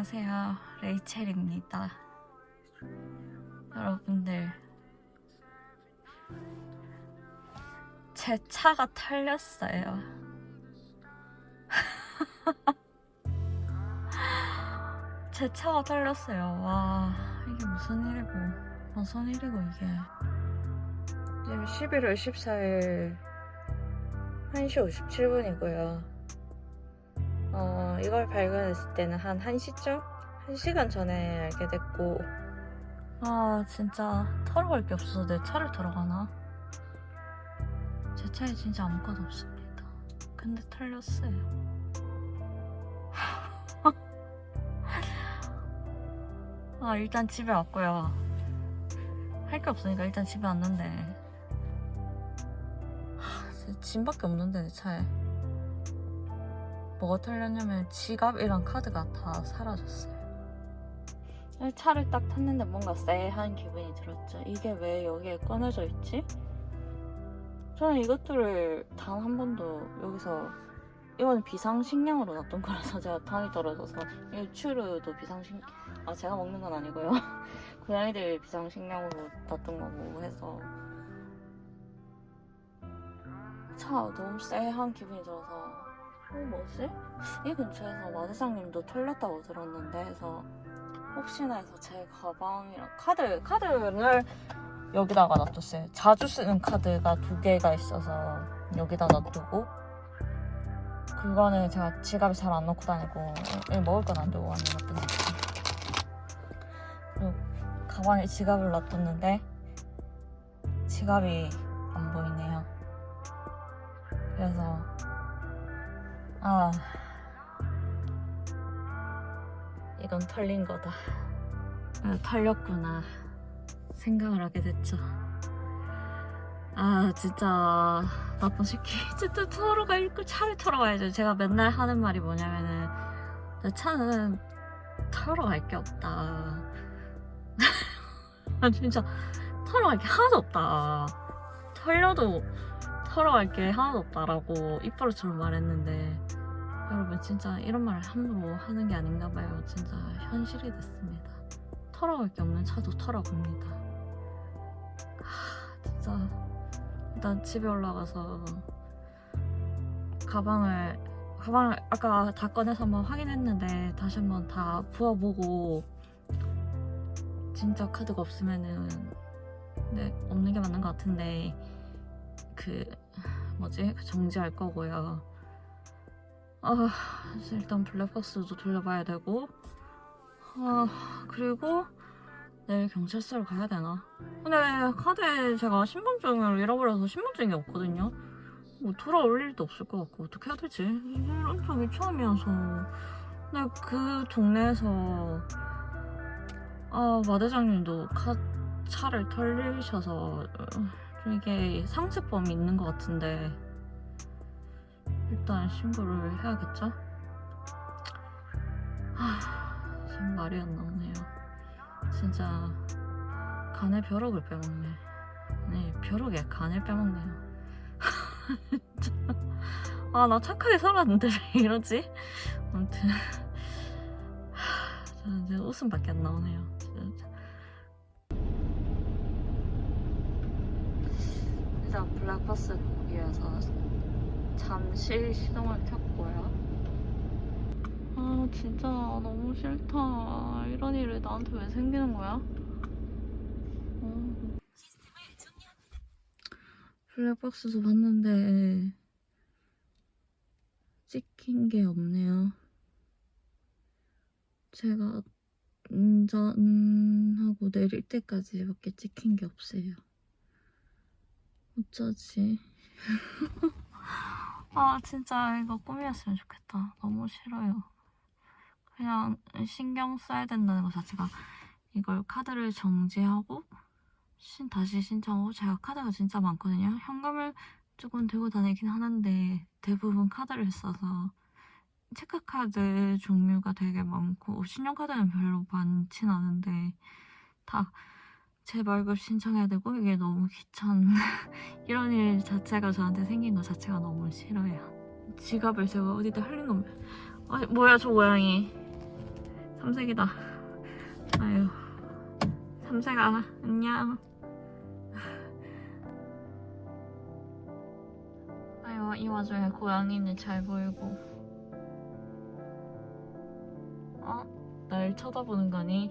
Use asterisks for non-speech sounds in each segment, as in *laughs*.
안녕하세요. 레이첼입니다. 여러분들, 제 차가 털렸어요. *laughs* 제 차가 털렸어요. 와, 이게 무슨 일이고, 무슨 일이고, 이게. 지금 11월 14일 1시 57분이고요. 어, 이걸 발견했을 때는 한 1시쯤? 1시간 전에 알게 됐고 아 진짜 털어 갈 게 없어서 내 차를 털어 가나? 제 차에 진짜 아무것도 없습니다. 근데 털렸어요. *laughs* 아 일단 집에 왔고요. 할 게 없으니까 일단 집에 왔는데 하, 진짜 짐밖에 없는데 내 차에 뭐가 털렸냐면 지갑이랑 카드가 다 사라졌어요. 차를 딱 탔는데 뭔가 쎄한 기분이 들었죠. 이게 왜 여기에 꺼내져 있지? 저는 이것들을 단 한 번도 여기서 이거는 비상식량으로 놔둔 거라서 제가 당이 떨어져서 이 추르도 비상식 아 제가 먹는 건 아니고요. *laughs* 고양이들 비상식량으로 놔둔 거고 해서 차 너무 쎄한 기분이 들어서 어 뭐지? 이 근처에서 마대장님도 털렸다고 들었는데 해서 혹시나 해서 제 가방이랑 카드 카드를 여기다가 놔뒀어요. 자주 쓰는 카드가 두 개가 있어서 여기다 놔두고 그거는 제가 지갑에 잘 안 넣고 다니고 일 먹을 건 안 두고 가는 나쁜. 그리고 가방에 지갑을 놔뒀는데 지갑이 안 보이네요. 그래서 아 이건 털린 거다. 아, 털렸구나. 생각을 하게 됐죠. 아, 진짜 나쁜 새끼. *laughs* 진짜 털어가 있고 차를 털어가야죠. 제가 맨날 하는 말이 뭐냐면은 내 차는 털어갈 게 없다. *laughs* 아, 진짜 털어갈 게 하나도 없다. 털려도 털어갈 게 하나도 없다라고 입버릇처럼 말했는데 여러분 진짜 이런 말을 함부로 하는 게 아닌가 봐요. 진짜 현실이 됐습니다. 털어갈 게 없는 차도 털어갑니다. 하, 진짜 일단 집에 올라가서 가방을 가방을 아까 다 꺼내서 한번 확인했는데 다시 한번 다 부어보고 진짜 카드가 없으면은 네, 없는 게 맞는 것 같은데 그 뭐지 정지할 거고요. 아, 일단 블랙박스도 돌려봐야 되고, 아, 그리고 내일 경찰서를 가야 되나? 근데 카드에 제가 신분증을 잃어버려서 신분증이 없거든요? 뭐 돌아올 일도 없을 것 같고, 어떻게 해야 되지? 이런 적이 처음이어서. 근데 그 동네에서, 아, 마대장님도 카, 차를 털리셔서, 좀 이게 상습범이 있는 것 같은데, 일단 신고를 해야겠죠? 하, 지금 말이 안 나오네요. 진짜 간의 벼락을 빼먹네. 네, 벼락에 간을 빼먹네요. *laughs* 아, 나 착하게 살았는데 왜 이러지? 아무튼 하, 저는 이제 웃음밖에 안 나오네요. 진짜. 진짜 보기 위해서 잠시 시동을 켰고요. 아 진짜 너무 싫다. 이런 일이 나한테 왜 생기는 거야? 어. 블랙박스도 봤는데 찍힌 게 없네요. 제가 운전하고 내릴 때까지밖에 찍힌 게 없어요. 어쩌지? *laughs* 아 진짜 이거 꿈이었으면 좋겠다. 너무 싫어요. 그냥 신경 써야 된다는 것 자체가 이걸 카드를 정지하고 신 다시 신청하고 제가 카드가 진짜 많거든요. 현금을 조금 들고 다니긴 하는데 대부분 카드를 써서 체크카드 종류가 되게 많고 신용카드는 별로 많진 않은데 다 재발급 신청해야 되고 이게 너무 귀찮 *laughs* 이런 일 자체가 저한테 생긴 것 자체가 너무 싫어요. 지갑을 제가 어디다 흘린 거면 아 뭐야 저 고양이 삼색이다. 아유, 삼색아, 안녕. 아유, 이 와중에 고양이는 잘 보이고. 어? 날 쳐다보는 거니?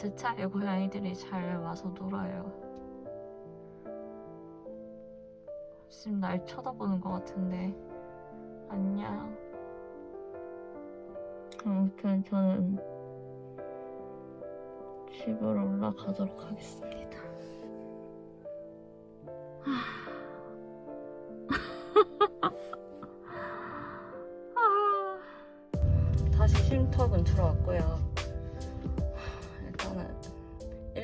제 차에 고양이들이 잘 와서 놀아요. 지금 날 쳐다보는 것 같은데. 안녕. 아무튼 저는 집으로 올라가도록 하겠습니다. 아. *laughs* 다시 쉼터 근처로 왔고요.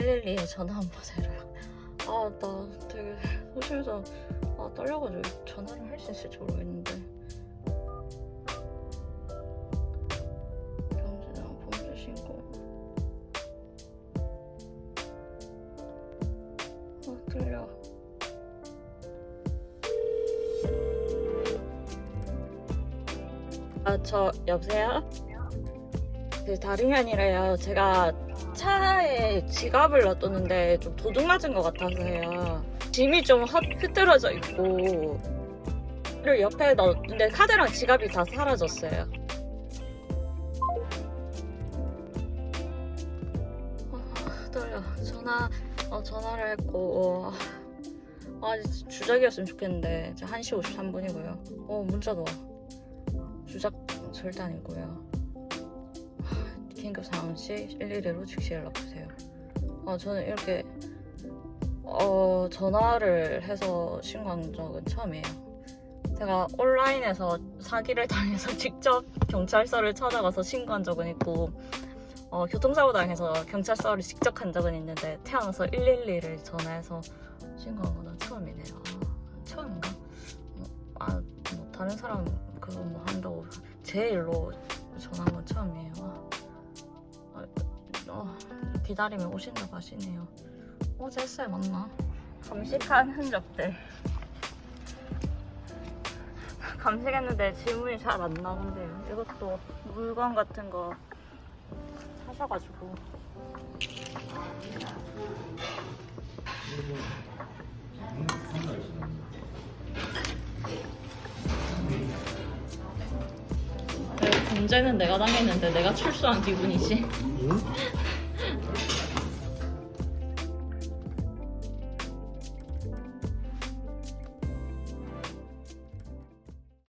112에 전화 한번 해줘요. 아, 나 되게 소심해서 아, 떨려가지고 전화를 할 수 있을지 모르겠는데. 경진아, 범죄 신고. 아, 떨려. 아, 저, 여보세요? 그, 다름이 아니라요. 제가 차에 지갑을 놔뒀는데 좀 도둑 맞은 것 같아서요. 짐이 좀 헛, 흐트러져 있고, 를 옆에 넣었는데 카드랑 지갑이 다 사라졌어요. 아, 떨려. 전화, 어, 전화를 했고, 어, 아, 주작이었으면 좋겠는데, 이제 1시 53분이고요. 어, 문자도 와. 주작 절대 아니고요. 하, 긴급 상황 시 112로 즉시 연락 주세요. 어, 저는 이렇게 어, 전화를 해서 신고한 적은 처음이에요. 제가 온라인에서 사기를 *laughs* 당해서 직접 경찰서를 찾아가서 신고한 적은 있고 어, 교통사고 당해서 경찰서를 직접 간 적은 있는데 태어나서 112를 전화해서 신고한 거는 처음이네요. 아, 처음인가? 어, 아, 뭐 다른 사람 그거 뭐 한다고 제 일로 전화한 건 처음이에요. 기다리면 오신다고 하시네요. 어제 했어요, 맞나? 감식한 흔적들. 감식했는데 질문이 잘 안 나온대요. 이것도 물건 같은 거 사셔가지고. 범죄는 내가 당했는데 내가 출소한 기분이지. 응?